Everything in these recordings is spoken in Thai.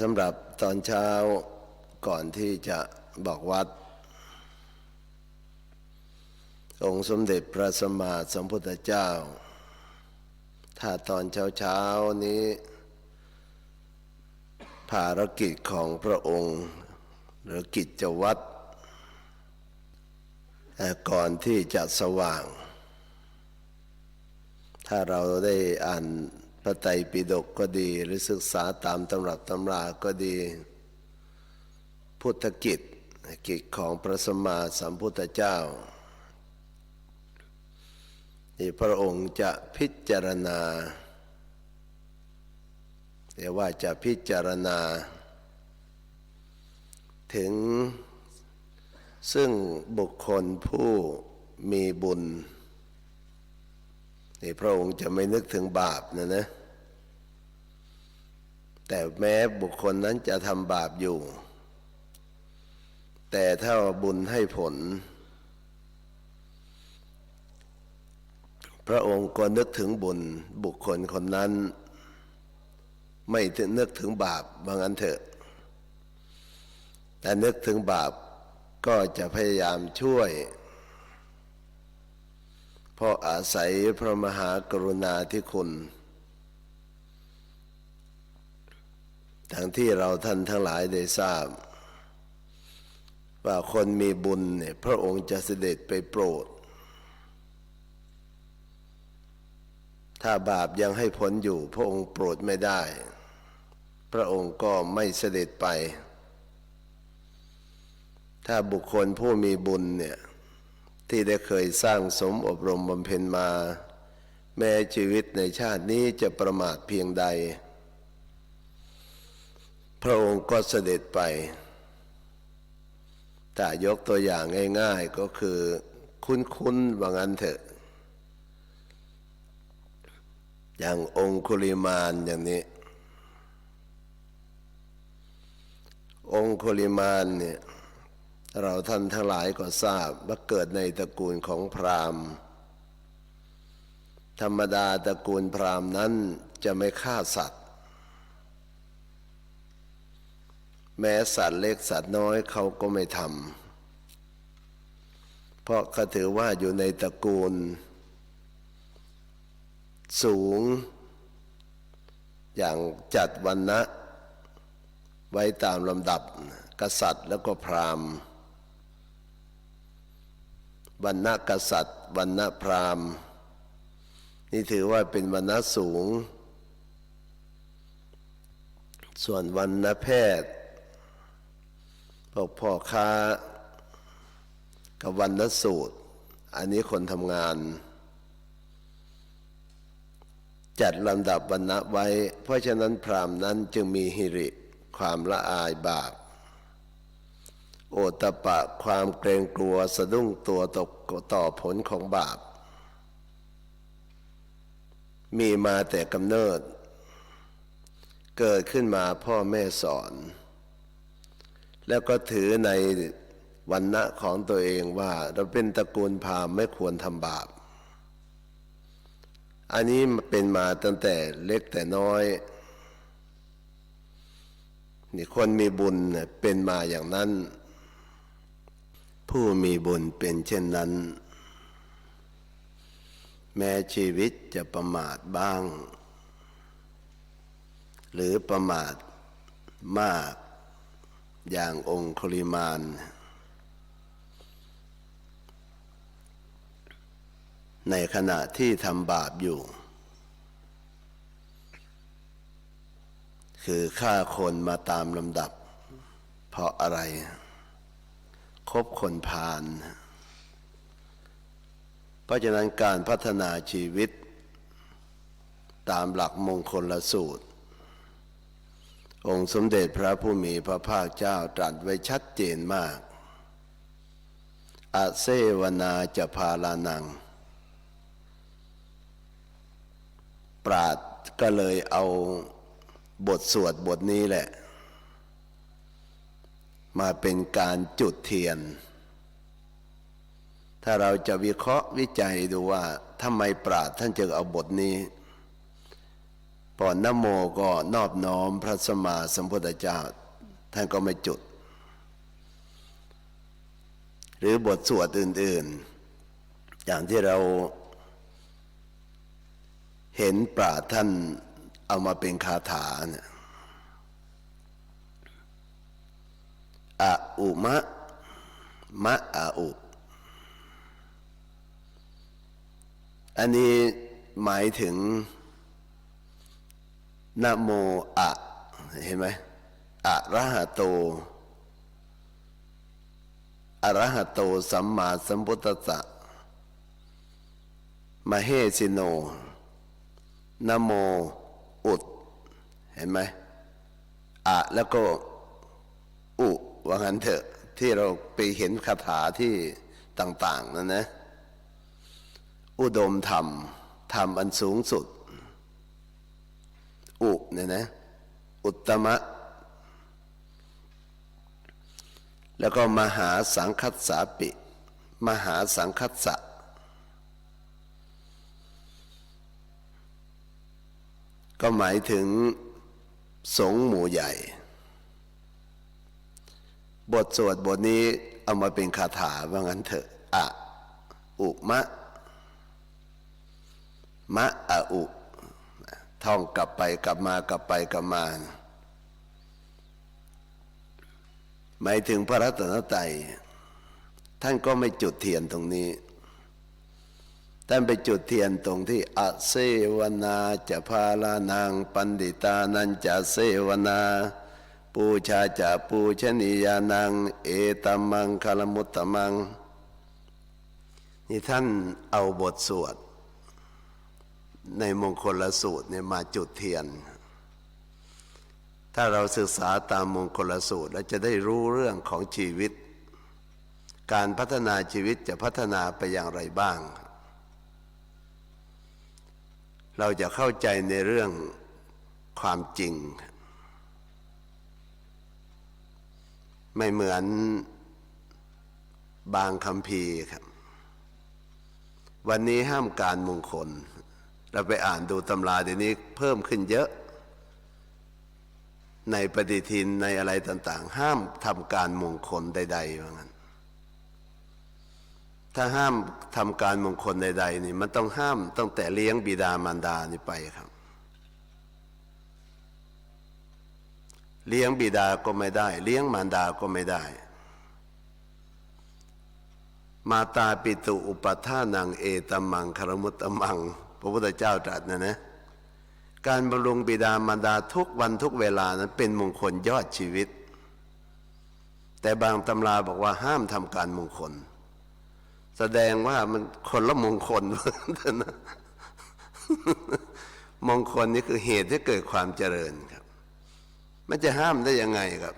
สำหรับตอนเช้าก่อนที่จะบอกวัด องค์สมเด็จพระสัมมาสัมพุทธเจ้า ถ้าตอนเช้าเช้านี้ ภารกิจของพระองค์ หรือกิจวัตรก่อนที่จะสว่าง ถ้าเราได้อ่าน ระไตรปิฎกก็ดีหรือศึกษาตามตำรับตำราก็ดี พุทธกิจกิจของพระสมมาสัมพุทธเจ้าที่พระองค์จะพิจารณาเรียกว่าจะพิจารณา ถึงซึ่งบุคคลผู้มีบุญนี่พระองค์จะไม่นึกถึงบาปนะนะ แต่แม้บุคคลนั้นจะทำบาปอยู่ แต่ถ้าบุญให้ผล พระองค์ก็นึกถึงบุญบุคคลคนนั้น ไม่นึกถึงบาปบางอันเถอะ แต่นึกถึงบาปก็จะพยายามช่วย เพราะอาศัยพระมหากรุณาธิคุณ ทั้งที่เราท่านทั้งหลายได้ทราบ ว่าคนมีบุญเนี่ยพระองค์จะเสด็จไปโปรด ถ้าบาปยังให้ผลอยู่ พระองค์โปรดไม่ได้ พระองค์ก็ไม่เสด็จไป ถ้าบุคคลผู้มีบุญเนี่ยที่ได้เคยสร้างสมอบรมบำเพ็ญมา แม้ชีวิตในชาตินี้จะประมาทเพียงใด พระองค์ก็เสด็จไปแต่ยกตัวอย่างง่ายๆก็คือคุ้นๆว่างั้นเถอะ อย่างองคุลิมานอย่างนี้ องคุลิมานเนี่ยเราท่านทั้งหลายก็ทราบว่าเกิดในตระกูลของพราหมณ์ ธรรมดาตระกูลพราหมณ์นั้นจะไม่ฆ่าสัตว์ แม้สัตว์เล็กสัตว์น้อยเขาก็ไม่ทำเพราะเขาถือว่าอยู่ในตระกูล สูง อย่างจัดวันนะไว้ตามลำดับ กษัตริย์แล้วก็พราหมณ์วันณะกษัตริย์วันณะพราหมณ์ นี่ถือว่าเป็นวันณะสูง ส่วนวันณะแพทย์ พวกพ่อค้ากับวันณะสูตร อันนี้คนทำงาน จัดลำดับวันณะไว้ เพราะฉะนั้นพรามนั้นจึงมีหิริความละอายบาปโอตปะความเกรงกลัวสะดุ้งตัวตกต่อผลของบาป มีมาแต่กำเนิด เกิดขึ้นมาพ่อแม่สอน แล้วก็ถือในวันณะของตัวเองว่าเราเป็นตระกูลพราหมณ์ไม่ควรทำบาป อันนี้เป็นมาตั้งแต่เล็กแต่น้อยนี่คนมีบุญเป็นมาอย่างนั้น ผู้มีบุญเป็นเช่นนั้น แม้ชีวิตจะประมาทบ้าง หรือประมาทมาก อย่างองคุลิมาน ในขณะที่ทำบาปอยู่ คือฆ่าคนมาตามลำดับ เพราะอะไรคบคนพาลเพราะฉะนั้นการพัฒนาชีวิต ตามหลักมงคลละสูตร องค์สมเด็จพระผู้มีพระภาคเจ้าตรัสไว้ชัดเจนมาก อาเซวนาจะพาลานัง ปราดก็เลยเอาบทสวดบทนี้แหละ มาเป็นการจุดเทียน ถ้าเราจะวิเคราะห์วิจัยดูว่าทำไมปราดท่านจึงเอาบทนี้ พอนนโมก็นอบน้อมพระสมมาสัมพุทธเจ้า ท่านก็ไม่จุด หรือบทสวดอื่น ๆ อย่างที่เราเห็นปราท่านเอามาเป็นคาถาเนี่ยอะอุมะ มะอาอุ อันนี้หมายถึง นะโมอะเห็นไหมอะระหะโตอะระหะโตสัมมาสัมพุทธัสสะมาเฮสิโนนะโมอุดเห็นไหมอะแล้วก็อุว่างั้นเถอะที่เราไปเห็นคาถาที่ต่าง ๆนั่นนะ อุดมธรรมธรรมอันสูงสุด อุเนี่ยนะอุตมะ แล้วก็มหาสังคัสสาปิ มหาสังคัสสะก็หมายถึงสงหมู่ใหญ่ บทสวดบทนี้เอามาเป็นคาถาว่างั้นเถอะอะ อุมะ มะอะอุ ท่องกลับไปกลับมากลับไปกลับมาหมายถึงพระรัตนตรัยท่านก็ไม่จุดเทียนตรงนี้ ท่านไปจุดเทียนตรงที่อเสวนาจะพาลานางปันดิตานันจะเสวนา ปูชาจะปูชนียานัง เอตัมมังคาลมุตตมัง นี่ท่านเอาบทสวด ในมงคลละสูตรเนี่ยมาจุดเทียน ถ้าเราศึกษาตามมงคลสูตรแล้วจะได้รู้เรื่องของชีวิต การพัฒนาชีวิตจะพัฒนาไปอย่างไรบ้าง เราจะเข้าใจในเรื่องความจริง ไม่เหมือนบางคำพีครับ วันนี้ห้ามการมงคล เราไปอ่านดูตำราเดี๋ยวนี้เพิ่มขึ้นเยอะ ในปฏิทินในอะไรต่าง ๆ ห้ามทำการมงคลใดๆว่างั้นถ้าห้ามทำการมงคลใด ๆ นี่มันต้องห้ามตั้งแต่เลี้ยงบิดามารดานี่ไปครับ เลี้ยงบิดาก็ไม่ได้ เลี้ยงมารดาก็ไม่ได้มาตาปิตุอุปทานังเอตมังคารมุตตมัง พระพุทธเจ้าตรัสนะนะการบำรุงบิดามารดาทุกวันทุกเวลานั้นเป็นมงคลยอดชีวิต แต่บางตำราบอกว่าห้ามทำการมงคล แสดงว่ามันคนละมงคลนะมงคลนี่คือเหตุที่เกิดความเจริญครับ มันจะห้ามได้ยังไงครับ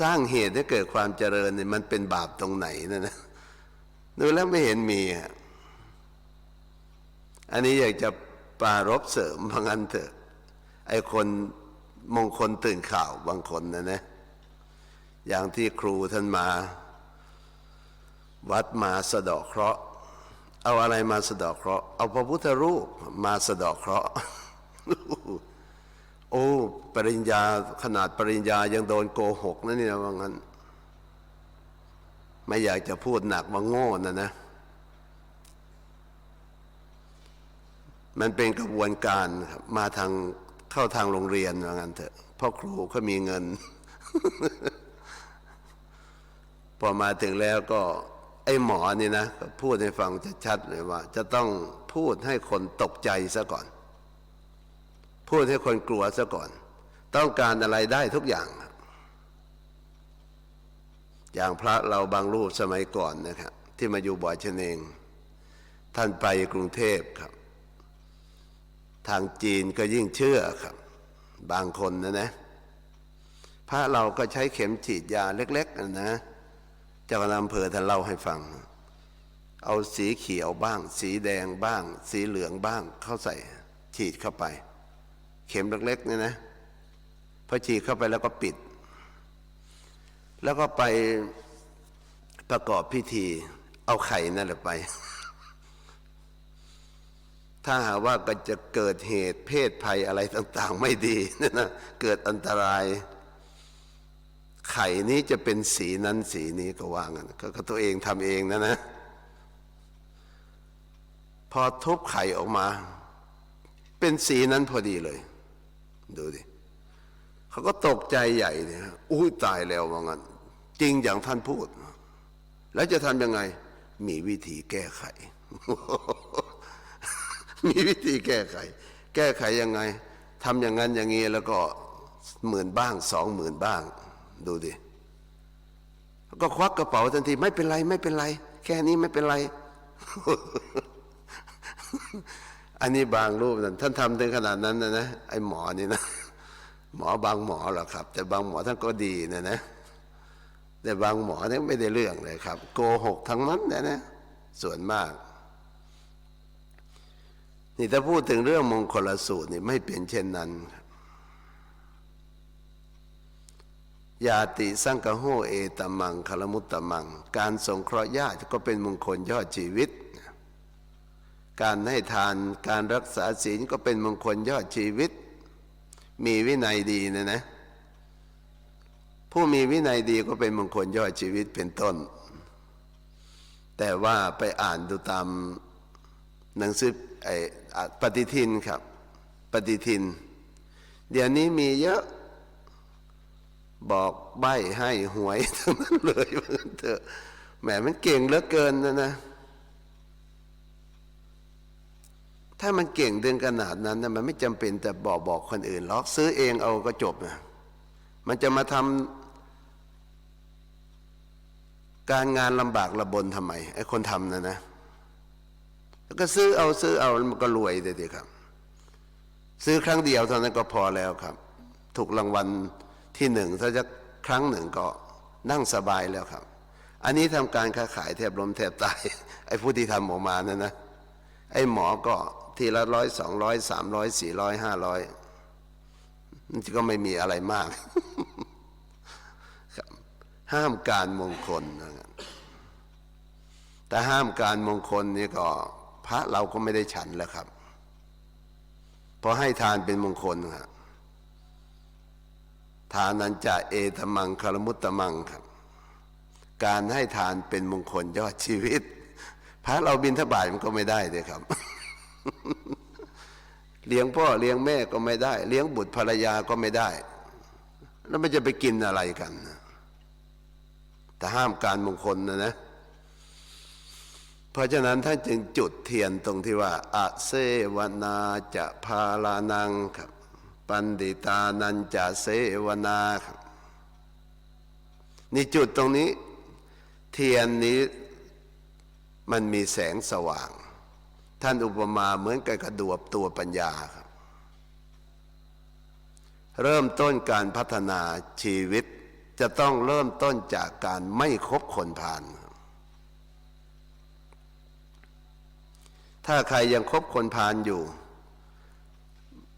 สร้างเหตุให้เกิดความเจริญเนี่ยมันเป็นบาปตรงไหนนะนะดูแล้วไม่เห็นมีอะ อันนี้อยากจะปรารบเสริมพงันเถอะ ไอ้คนมงคลตื่นข่าวบางคนนะนะ อย่างที่ครูท่านมา วัดมาสะดาะเคราะห์ เอาอะไรมาสะดาะเคราะห์ เอาพระพุทธรูปมาสะดาะเคราะห์ โอ้ ปริญญาขนาดปริญญายังโดนโกหกนะเนี่ยว่างั้น ไม่อยากจะพูดหนักว่าโง่นะนะ มันเป็นกระบวนการมาทางเข้าทางโรงเรียนว่างั้นเถอะพ่อครูเขามีเงิน พอมาถึงแล้วก็ ไอ้หมอนี่นะพูดให้ฟังชัดๆเลยว่า จะต้องพูดให้คนตกใจซะก่อน พูดให้คนกลัวซะก่อน ต้องการอะไรได้ทุกอย่าง อย่างพระเราบางรูปสมัยก่อนนะครับที่มาอยู่บ่อยชนเอง ท่านไปกรุงเทพครับ ทางจีนก็ยิ่งเชื่อครับ บางคนนะนะพระเราก็ใช้เข็มฉีดยาเล็กๆนะเจ้าคณะอำเภอท่านเล่าให้ฟัง เอาสีเขียวบ้าง สีแดงบ้าง สีเหลืองบ้าง เข้าใส่ฉีดเข้าไป เข็มเล็กๆเนี่ยนะพอฉีดเข้าไปแล้วก็ปิด แล้วก็ไปประกอบพิธี เอาไข่นั่นแหละไป ถ้าหากว่าก็จะเกิดเหตุเพศภัยอะไรต่างๆ ไม่ดีนะเกิดอันตราย ไข่นี้จะเป็นสีนั้นสีนี้ก็ว่างันก็ก็ตัวเองทำเองนะนะ พอทุบไข่ออกมา เป็นสีนั้นพอดีเลย ดูดิเขาก็ตกใจใหญ่เนี่ยอุ้ยตายแล้วว่างั้นจริงอย่างท่านพูด แล้วจะทำยังไง มีวิธีแก้ไข มีวิธีแก้ไข แก้ไขยังไงทำอย่างนั้นอย่างนี้แล้วก็หมื่นบ้างสองหมื่นบ้าง ดูดิแล้วก็ควักกระเป๋าทันทีไม่เป็นไรไม่เป็นไร แค่นี้ไม่เป็นไร อันนี้บางรูปนั้นท่านทำถึงขนาดนั้นนะนะไอ้หมอนี่นะหมอบางหมอหรอครับ แต่บางหมอท่านก็ดีนะนะ แต่บางหมอเนี่ยไม่ได้เรื่องเลยครับ โกหกทั้งนั้นนะนะส่วนมาก นี่ถ้าพูดถึงเรื่องมงคลสูตรนี่ไม่เป็นเช่นนั้นยาติสังกโหเอตมังคลมุตตมัง การสงเคราะห์ญาติก็เป็นมงคลยอดชีวิต การให้ทานการรักษาศีลก็เป็นมงคลยอดชีวิต มีวินัยดีนะนะ ผู้มีวินัยดีก็เป็นมงคลยอดชีวิตเป็นต้น แต่ว่าไปอ่านดูตามหนังสือไอ ปฏิทินครับ ปฏิทิน เดี๋ยวนี้มีเยอะบอกใบให้หวยทั้งนั้นเลยว่างั้นเถอะแหมมันเก่งเหลือเกินนะนะ ถ้ามันเก่งถึงขนาดนั้นนะมันไม่จำเป็นจะบอกบอกคนอื่นหรอกซื้อเองเอาก็จบนะมันจะมาทำการงานลำบากระบนทำไมไอ้คนทำนะนะ แล้วก็ซื้อเอาซื้อเอามันก็รวยเลยทีครับ ซื้อครั้งเดียวเท่านั้นก็พอแล้วครับ ถูกรางวัลที่หนึ่งถ้าจะครั้งหนึ่งก็นั่งสบายแล้วครับ อันนี้ทำการค้าขายแทบล้มแทบตายไอ้ผู้ที่ทำออกมานั่นนะไอ้หมอก็ทีละร้อยสองร้อยสามร้อยสี่ร้อยห้าร้อยมันก็ไม่มีอะไรมากครับห้ามการมงคลนะครับแต่ห้ามการมงคลนี่ก็ ระเราก็ไม่ได้ฉันแล้วครับ เพราะให้ทานเป็นมงคลครับทานันจะเอตมังคารมุตตมังครับ การให้ทานเป็นมงคลยอดชีวิต พระเราบินทบาทมันก็ไม่ได้เลยครับ เลี้ยงพ่อเลี้ยงแม่ก็ไม่ได้ เลี้ยงบุตรภรรยาก็ไม่ได้ แล้วมันจะไปกินอะไรกันแต่ห้ามการมงคลนะนะ เพราะฉะนั้นท่านจึงจุดเทียนตรงที่ว่าอะเซวนาจะพาลานังครับปันดิตานันจะเสวนาครับนี่จุดตรงนี้เทียนนี้มันมีแสงสว่าง ท่านอุปมาเหมือนกับกระดวบตัวปัญญาครับ เริ่มต้นการพัฒนาชีวิตจะต้องเริ่มต้นจากการไม่คบคนพาลครับ ถ้าใครยังคบคนพาลอยู่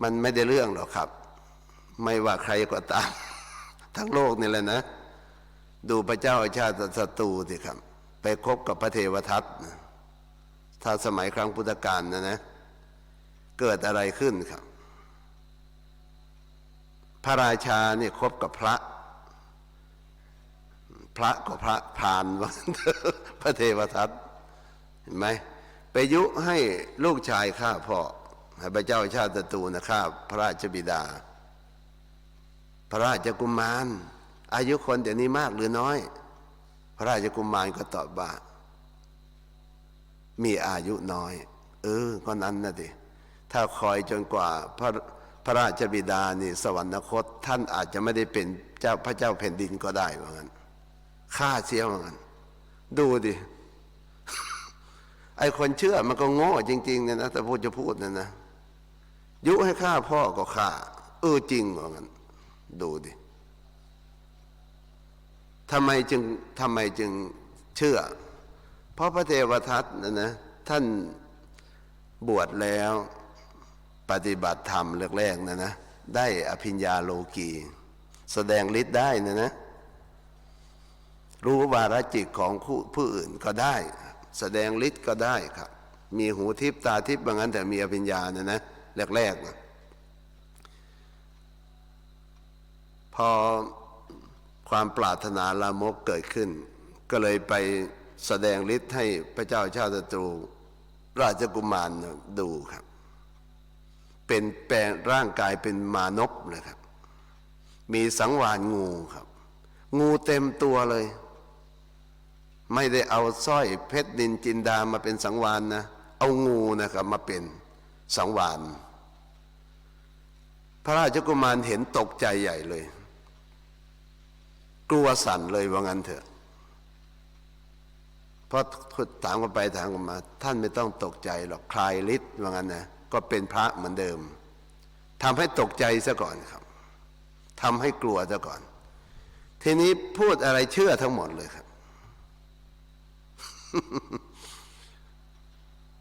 มันไม่ได้เรื่องหรอกครับ ไม่ว่าใครก็ตาม ทั้งโลกนี่แหละนะ ดูพระเจ้าอาชาติศัตรูสิครับ ไปคบกับพระเทวทัตถ้าสมัยครั้งพุทธกาลนะนะ เกิดอะไรขึ้นครับ พระราชาเนี่ยคบกับพระ พระก็พระพานว่าพระเทวทัตเห็นไหม ไปยุให้ลูกชายฆ่าพ่อให้พระเจ้าชาติตูนะฆ่าพระราชบิดา พระราชกุมาร อายุคนเดี๋ยวนี้มากหรือน้อย พระราชกุมารก็ตอบว่ามีอายุน้อย เออก็นั้นนะดิถ้าคอยจนกว่าพระพระราชบิดานี่สวรรคต ท่านอาจจะไม่ได้เป็นเจ้าพระเจ้าแผ่นดินก็ได้ว่างั้นฆ่าเสียว่างั้นดูดิ ไอคนเชื่อมันก็โง่จริงๆเนี่ยนะแต่พูดจะพูดนะนะยุให้ฆ่าพ่อก็ฆ่าเออจริงว่างั้นดูดิทำไมจึงทำไมจึงเชื่อ เพราะพระเทวทัตนะนะท่านบวชแล้วปฏิบัติธรรมแรกๆนะนะได้อภิญญาโลกี แสดงฤทธิ์ได้นะนะรู้วาระจิตของผู้อื่นก็ได้ แสดงฤทธิ์ก็ได้ครับ มีหูทิพตาทิพบางงั้นแต่มีอภิญญานะนะแรกๆนะพอความปรารถนาลามกเกิดขึ้น ก็เลยไปแสดงฤทธิ์ให้พระเจ้าชาติศัตรูราชกุมารดูครับ เป็นแปลงร่างกายเป็นมานพเลยครับ มีสังวานงูครับ งูเต็มตัวเลย ไม่ได้เอาสร้อยเพชรนินจินดามาเป็นสังวานนะ เอางูนะครับมาเป็นสังวาน พระราชกุมารเห็นตกใจใหญ่เลย กลัวสั่นเลยว่างั้นเถอะพราะถามกันไปถามกันมา ท่านไม่ต้องตกใจหรอกคลายฤทธิ์ว่างั้นนะก็เป็นพระเหมือนเดิมทำให้ตกใจซะก่อนครับทำให้กลัวซะก่อน ทีนี้พูดอะไรเชื่อทั้งหมดเลยครับ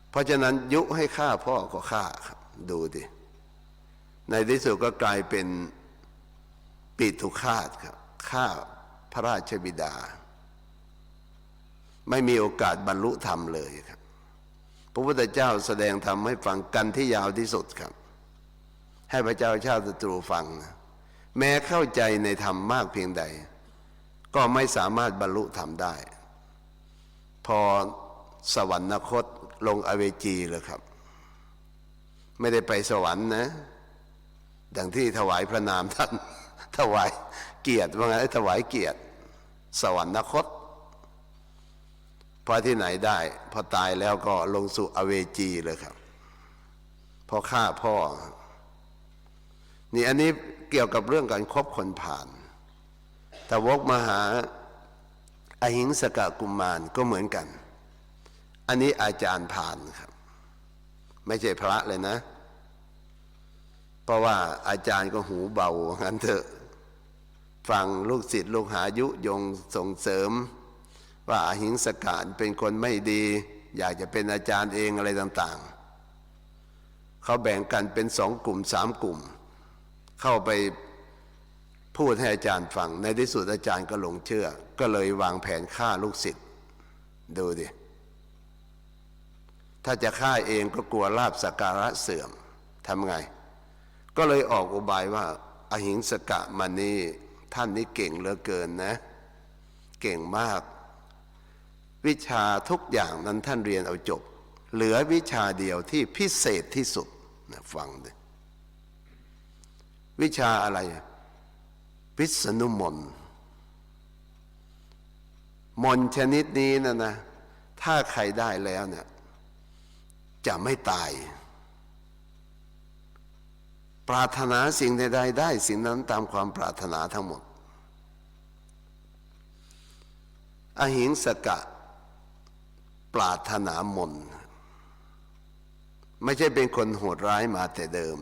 เพราะฉะนั้นยุให้ฆ่าพ่อก็ฆ่าครับดูดิในที่สุดก็กลายเป็นปิตุคาตครับฆ่าพระราชบิดา ไม่มีโอกาสบรรลุธรรมเลยครับ พระพุทธเจ้าแสดงธรรมให้ฟังกันที่ยาวที่สุดครับ ให้พระเจ้าชาติศัตรูฟังนะแม้เข้าใจในธรรมมากเพียงใด ก็ไม่สามารถบรรลุธรรมได้ พอสวรรคตลงอเวจีเลยครับ ไม่ได้ไปสวรรค์นะ ดังที่ถวายพระนามท่าน ถวายเกียรติว่าไงถวายเกียรติ สวรรคตพอที่ไหนได้ พอตายแล้วก็ลงสู่อเวจีเลยครับพอฆ่าพ่อ นี่อันนี้เกี่ยวกับเรื่องการครบคนผ่าน แต่วกมาหา อหิงสกกุมมารก็เหมือนกัน อันนี้อาจารย์ผ่านครับ ไม่ใช่พระเลยนะ เพราะว่าอาจารย์ก็หูเบางั้นเถอะฟังลูกศิษย์ลูกหายุยงส่งเสริม ว่าอหิงสกานเป็นคนไม่ดี อยากจะเป็นอาจารย์เองอะไรต่าง ๆ เขาแบ่งกันเป็นสองกลุ่มสามกลุ่ม เข้าไปพูดให้อาจารย์ฟังในที่สุดอาจารย์ก็หลงเชื่อ ก็เลยวางแผนฆ่าลูกศิษย์ดูดิ ถ้าจะฆ่าเองก็กลัวลาบสกการะเสื่อมทำไง ก็เลยออกอุบายว่าอหิงสกะมันนี่ท่านนี่เก่งเหลือเกินนะ เก่งมาก วิชาทุกอย่างนั้นท่านเรียนเอาจบ เหลือวิชาเดียวที่พิเศษที่สุดนะฟังดิวิชาอะไรวิษณุมนต์ มนชนิดนี้นะนะ ถ้าใครได้แล้วเนี่ยจะไม่ตาย ปรารถนาสิ่งใดๆได้ สิ่งนั้นตามความปรารถนาทั้งหมด อหิงสกะ ปรารถนามน ไม่ใช่เป็นคนโหดร้ายมาแต่เดิม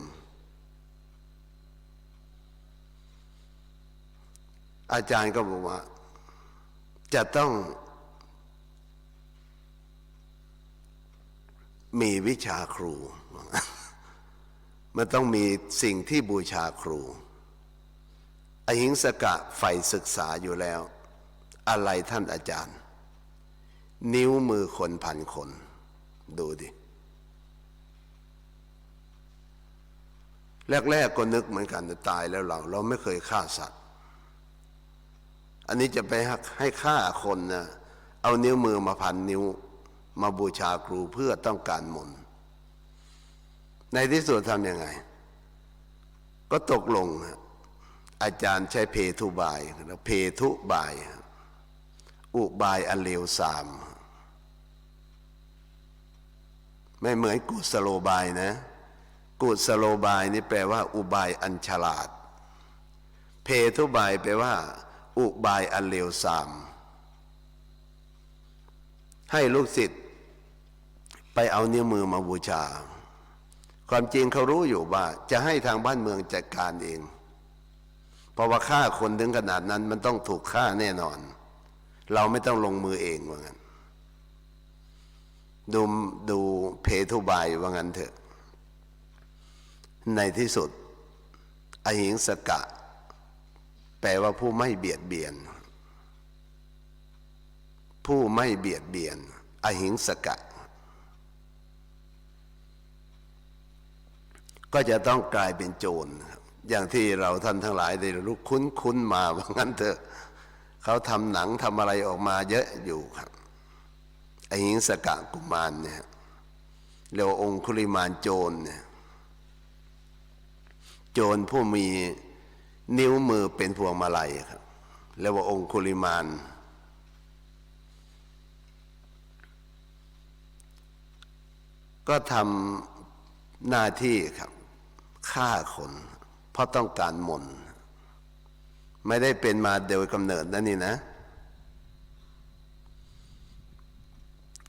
อาจารย์ก็บอกว่า จะต้องมีวิชาครู มันต้องมีสิ่งที่บูชาครู อหิงสกะใฝ่ศึกษาอยู่แล้ว อะไรท่านอาจารย์ นิ้วมือคนพันคน ดูดิ แรกๆก็นึกเหมือนกันแต่ตายแล้วเรา เราไม่เคยฆ่าสัตว์ อันนี้จะไปให้ฆ่าคนนะเอานิ้วมือมาพันนิ้ว มาบูชาครูเพื่อต้องการมนในที่สุดทำยังไง ก็ตกลง อาจารย์ใช้เพทุบายเพทุบาย อุบายอันเลวสาม ไม่เหมือนกุศโลบายนะ กุศโลบายนี่แปลว่า อุบายอันฉลาด เพทุบายแปลว่า อุบายอันเลวสาม ให้ลูกศิษย์ไปเอานิ้วมือมาบูชา ความจริงเขารู้อยู่ว่า จะให้ทางบ้านเมืองจัดการเอง เพราะว่าฆ่าคนถึงขนาดนั้นมันต้องถูกฆ่าแน่นอน เราไม่ต้องลงมือเองว่างั้นดูดูเพทุบายว่างั้นเถอะ ในที่สุด อหิงสกะ แปลว่าผู้ไม่เบียดเบียน ผู้ไม่เบียดเบียน อหิงสกะ ก็จะต้องกลายเป็นโจร อย่างที่เราท่านทั้งหลายได้รู้คุ้นคุ้นมาว่างั้นเถอะ เขาทำหนังทำอะไรออกมาเยอะอยู่ครับอหิงสกะกุมารเนี่ยเรียกว่าองคุลิมานโจรเนี่ยโจรผู้มี นิ้วมือเป็นพวงมาลัยครับเรียกว่าองคุลิมาน ก็ทำหน้าที่ครับฆ่าคน เพราะต้องการมน ไม่ได้เป็นมาโดยกำเนิดนั่นนี่นะ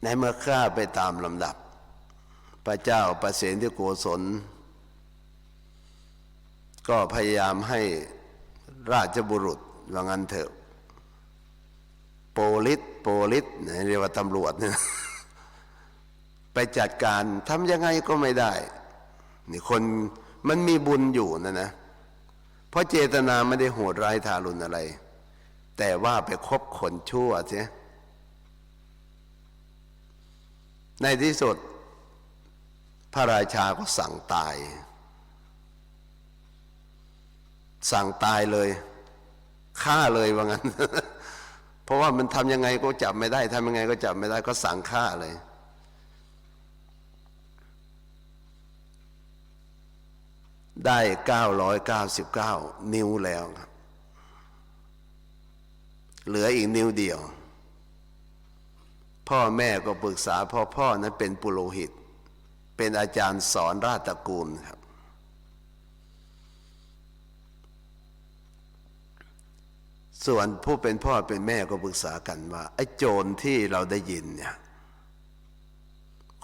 ในเมื่อฆ่าไปตามลำดับ พระเจ้าประเสนที่โกศล ก็พยายามให้ราชบุรุษว่างั้นเถอะ โปลิสโปลิสเนี่ยเรียกว่าตำรวจเนี่ยไปจัดการทำยังไงก็ไม่ได้ นี่คนมันมีบุญอยู่นะนะ เพราะเจตนาไม่ได้โหดร้ายทารุณอะไร แต่ว่าไปคบคนชั่วเสียในที่สุด พระราชาก็สั่งตาย สั่งตายเลยฆ่าเลยว่างั้น เพราะว่ามันทำยังไงก็จับไม่ได้ทำยังไงก็จับไม่ได้ก็สั่งฆ่าเลย ได้ 999 นิ้วแล้วครับเหลืออีกนิ้วเดียว พ่อแม่ก็ปรึกษาพ่อพ่อนั้นเป็นปุโรหิต เป็นอาจารย์สอนราชตระกูลครับ ส่วนผู้เป็นพ่อเป็นแม่ก็ปรึกษากันว่า ไอ้โจรที่เราได้ยินเนี่ย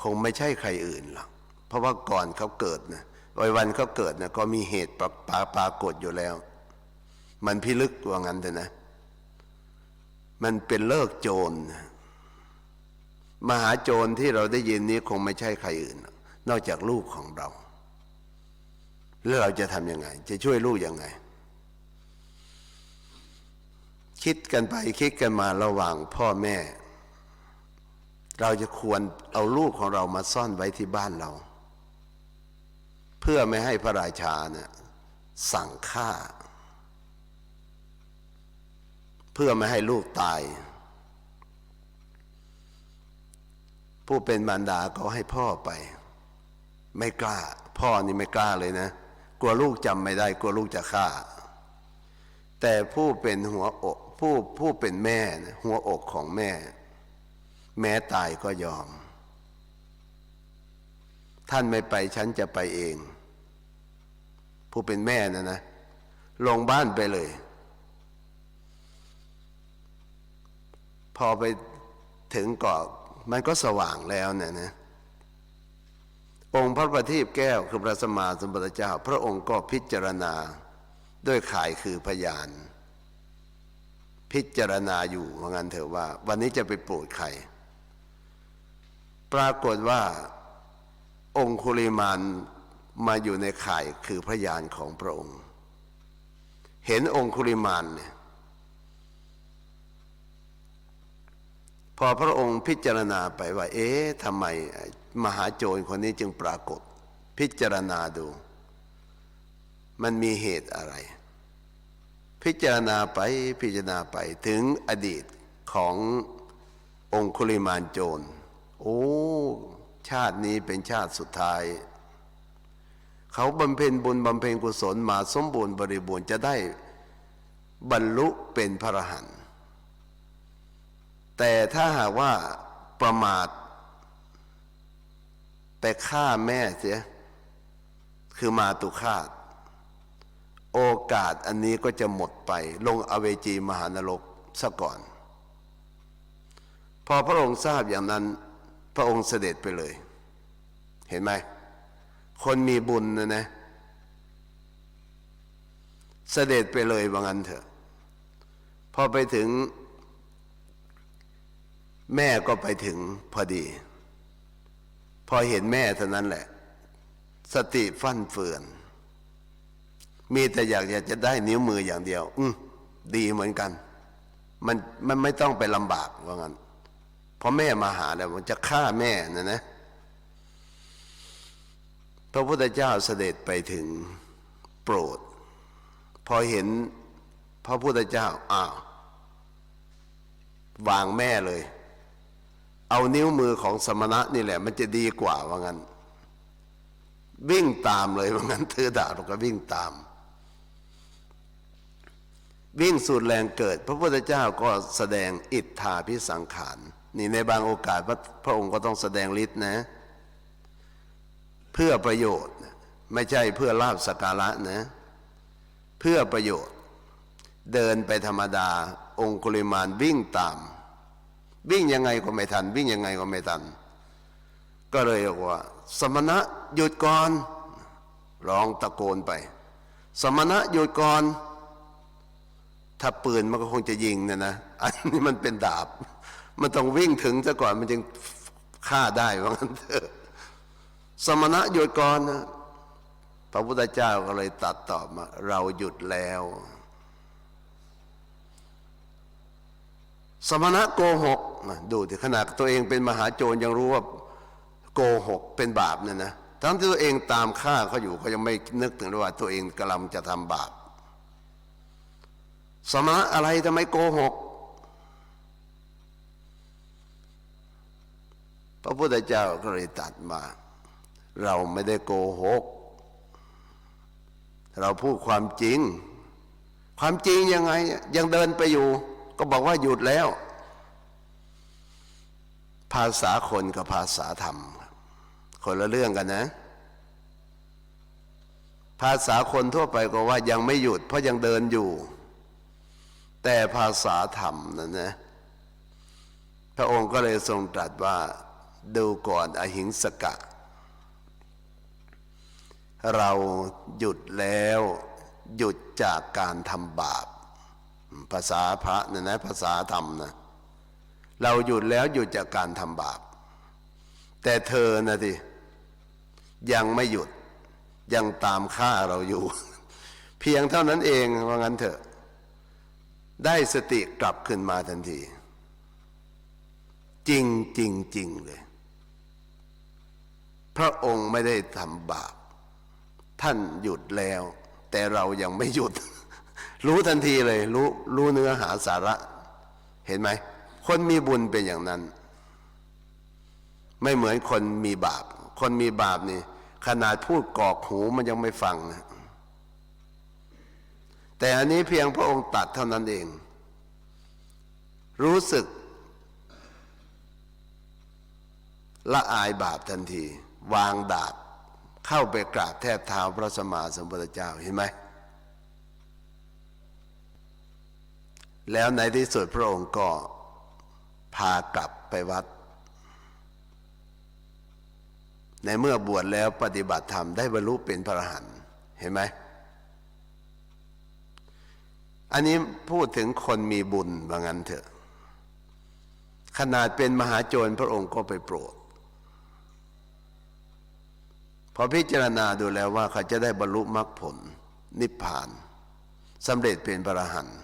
คงไม่ใช่ใครอื่นหรอกเพราะว่าก่อนเขาเกิดนะวันวันเขาเกิดนะก็มีเหตุปรปาปรากฏอยู่แล้ว มันพิลึกว่างั้นเถอะนะ มันเป็นเลิกโจรมหาโจรที่เราได้ยินนี้คงไม่ใช่ใครอื่น นอกจากลูกของเรา แล้วเราจะทำยังไง จะช่วยลูกยังไง คิดกันไปคิดกันมาระหว่างพ่อแม่ เราจะควรเอาลูกของเรามาซ่อนไว้ที่บ้านเรา เพื่อไม่ให้พระราชาเนี่ยสั่งฆ่า เพื่อไม่ให้ลูกตาย ผู้เป็นมารดาก็ให้พ่อไป ไม่กล้า พ่อนี่ไม่กล้าเลยนะ กลัวลูกจำไม่ได้ กลัวลูกจะฆ่า แต่ผู้เป็นหัวอก ผู้ผู้เป็นแม่หัวอกของแม่ แม้ตายก็ยอม ท่านไม่ไปฉันจะไปเอง ผู้เป็นแม่นะนะ ลงบ้านไปเลย พอไปถึงเกาะมันก็สว่างแล้วเนี่ยนะองค์พระประทีปแก้วคือพระสมมาสมพุทธเจ้า พระองค์ก็พิจารณาด้วยข่ายคือพยาน พิจารณาอยู่ว่างั้นเถอะว่า วันนี้จะไปโปรดใคร ปรากฏว่าองคุลิมานมาอยู่ในข่ายคือพระยานของพระองค์ เห็นองคุลิมานเนี่ยพอพระองค์พิจารณาไปว่า เอ๊ะทำไมมหาโจรคนนี้จึงปรากฏ พิจารณาดู มันมีเหตุอะไร พิจารณาไปพิจารณาไปถึงอดีตขององคุลิมานโจร โอ้ ชาตินี้เป็นชาติสุดท้าย เขาบำเพ็ญบุญบำเพ็ญกุศลมาสมบูรณ์บริบูรณ์จะได้บรรลุเป็นพระหันแต่ถ้าหากว่าประมาท ไปฆ่าแม่เสีย คือมาตุคาต โอกาสอันนี้ก็จะหมดไป ลงอเวจีมหานรกซะก่อน พอพระองค์ทราบอย่างนั้น พระองค์เสด็จไปเลย เห็นไหม คนมีบุญนะนะ เสด็จไปเลยว่างั้นเถอะ พอไปถึง แม่ก็ไปถึงพอดี พอเห็นแม่เท่านั้นแหละ สติฟั่นเฟือน มีแต่อยากอยากจะได้นิ้วมืออย่างเดียว อืมดีเหมือนกัน มันมันไม่ต้องไปลำบากว่างั้นเพราะแม่มาหาแล้วมันจะฆ่าแม่นะนะ พระพุทธเจ้าเสด็จไปถึงโปรด พอเห็นพระพุทธเจ้าอ้าววางแม่เลย เอานิ้วมือของสมณะนี่แหละ มันจะดีกว่าว่างั้น วิ่งตามเลยว่างั้นถือด่าบแล้วก็วิ่งตาม วิ่งสุดแรงเกิด พระพุทธเจ้าก็แสดงอิทธาพิสังขารนี่ในบางโอกาสพระพระองค์ก็ต้องแสดงฤทธิ์นะ เพื่อประโยชน์ไม่ใช่เพื่อลาบสกการะนะ เพื่อประโยชน์ เดินไปธรรมดา องคุลิมานวิ่งตาม วิ่งยังไงก็ไม่ทัน วิ่งยังไงก็ไม่ทัน ก็เลยบอกว่า สมณะหยุดก่อนร้องตะโกนไป สมณะหยุดก่อน ถ้าปืนมันก็คงจะยิงเนี่ยนะอันนี้มันเป็นดาบ มันต้องวิ่งถึงซะก่อนมันจึงฆ่าได้ว่างั้นเถอะสมณะหยุดก่อนนะพระพุทธเจ้าก็เลยตัดตอบมา เราหยุดแล้ว สมณะโกหกดูที่ขนาดตัวเองเป็นมหาโจรยังรู้ว่าโกหกเป็นบาปเนี่ยนะทั้งที่ตัวเองตามฆ่าเขาอยู่เขายังไม่นึกถึงว่าตัวเองกำลังจะทำบาป สมณะอะไรทำไมโกหก พระพุทธเจ้าก็เลยตัดมา เราไม่ได้โกหก เราพูดความจริง ความจริงยังไง ยังเดินไปอยู่ ก็บอกว่าหยุดแล้ว ภาษาคนกับภาษาธรรม คนละเรื่องกันนะภาษาคนทั่วไปก็ว่ายังไม่หยุดเพราะยังเดินอยู่ แต่ภาษาธรรมนั่นนะพระองค์ก็เลยทรงตรัสว่าดูก่อนอหิงสกะ เราหยุดแล้วหยุดจากการทำบาป ภาษาพระนี่ยนะภาษาธรรมนะเราหยุดแล้วหยุดจากการทำบาป แต่เธอนะทียังไม่หยุดยังตามฆ่าเราอยู่ เพียงเท่านั้นเองว่างั้นเถอะ ได้สติกลับขึ้นมาทันที จริงจริงจริงเลย พระองค์ไม่ได้ทำบาป ท่านหยุดแล้ว แต่เรายังไม่หยุด รู้ทันทีเลย รู้รู้เนื้อหาสาระ เห็นไหม คนมีบุญเป็นอย่างนั้น ไม่เหมือนคนมีบาป คนมีบาปนี่ ขนาดพูดกอกหูมันยังไม่ฟังนะ แต่อันนี้เพียงพระองค์ตัดเท่านั้นเอง รู้สึก ละอายบาปทันที วางดาบเข้าไปกราบแทบเท้าพระสมมาสมพุทธเจ้าเห็นไหม แล้วในที่สุดพระองค์ก็พากลับไปวัด ในเมื่อบวชแล้วปฏิบัติธรรมได้บรรลุเป็นพระอรหันต์เห็นไหม อันนี้พูดถึงคนมีบุญว่างั้นเถอะ ขนาดเป็นมหาโจรพระองค์ก็ไปโปรด พอพิจารณาดูแล้วว่าเขาจะได้บรรลุมรรคผล นิพพานสำเร็จเป็นพระหันต์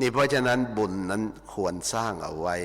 นี่เพราะฉะนั้นบุญนั้นควรสร้างเอาไว้